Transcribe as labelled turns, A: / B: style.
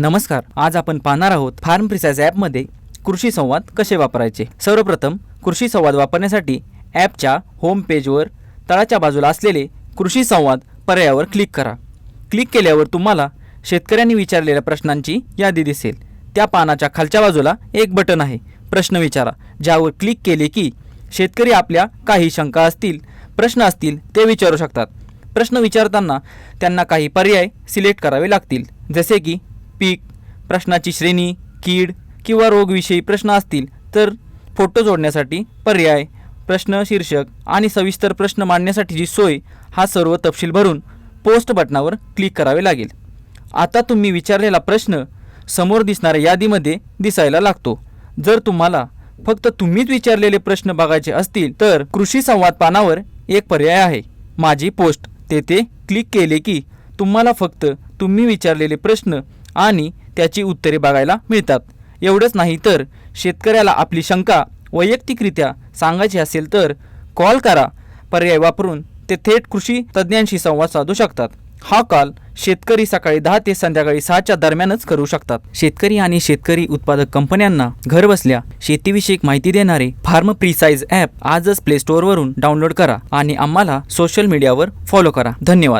A: नमस्कार आज आपण पाहणार आहोत फार्म प्रिसाइज ॲपमध्ये कृषी संवाद कसे वापरायचे? सर्वप्रथम कृषी संवाद वापरण्यासाठी ॲपच्या होम पेजवर तळाच्या बाजूला असलेले कृषी संवाद पर्यायावर क्लिक करा. क्लिक केल्यावर तुम्हाला शेतकऱ्यांनी विचारलेल्या प्रश्नांची यादी दिसेल. त्या पानाच्या खालच्या बाजूला एक बटन आहे प्रश्न विचारा ज्यावर क्लिक केले की शेतकरी आपल्या काही शंका असतील प्रश्न असतील ते विचारू शकतात. प्रश्न विचारताना त्यांना काही पर्याय सिलेक्ट करावे लागतील जसे की पीक प्रश्नाची श्रेणी कीड किंवा रोगविषयी प्रश्न असतील तर फोटो जोडण्यासाठी पर्याय प्रश्न शीर्षक आणि सविस्तर प्रश्न मांडण्यासाठीची सोय हा सर्व तपशील भरून पोस्ट बटनावर क्लिक करावे लागेल. आता तुम्ही विचारलेला प्रश्न समोर दिसणाऱ्या यादीमध्ये दिसायला लागतो. जर तुम्हाला फक्त तुम्हीच विचारलेले प्रश्न बघायचे असतील तर कृषी संवाद पानावर एक पर्याय आहे. माझी पोस्ट. तेथे क्लिक केले की तुम्हाला फक्त तुम्ही विचारलेले प्रश्न आणि त्याची उत्तरे बघायला मिळतात. एवढंच नाही तर शेतकऱ्याला आपली शंका वैयक्तिकरित्या सांगायची असेल तर कॉल करा. पर्याय वापरून ते थेट कृषी तज्ज्ञांशी संवाद साधू शकतात. हा कॉल शेतकरी सकाळी दहा ते संध्याकाळी सहाच्या दरम्यानच करू शकतात. शेतकरी आणि शेतकरी उत्पादक कंपन्यांना घरबसल्या शेतीविषयक माहिती देणारे फार्म प्रिसाइज ॲप आजच प्ले स्टोअरवरून डाउनलोड करा आणि आम्हाला सोशल मीडियावर फॉलो करा. धन्यवाद.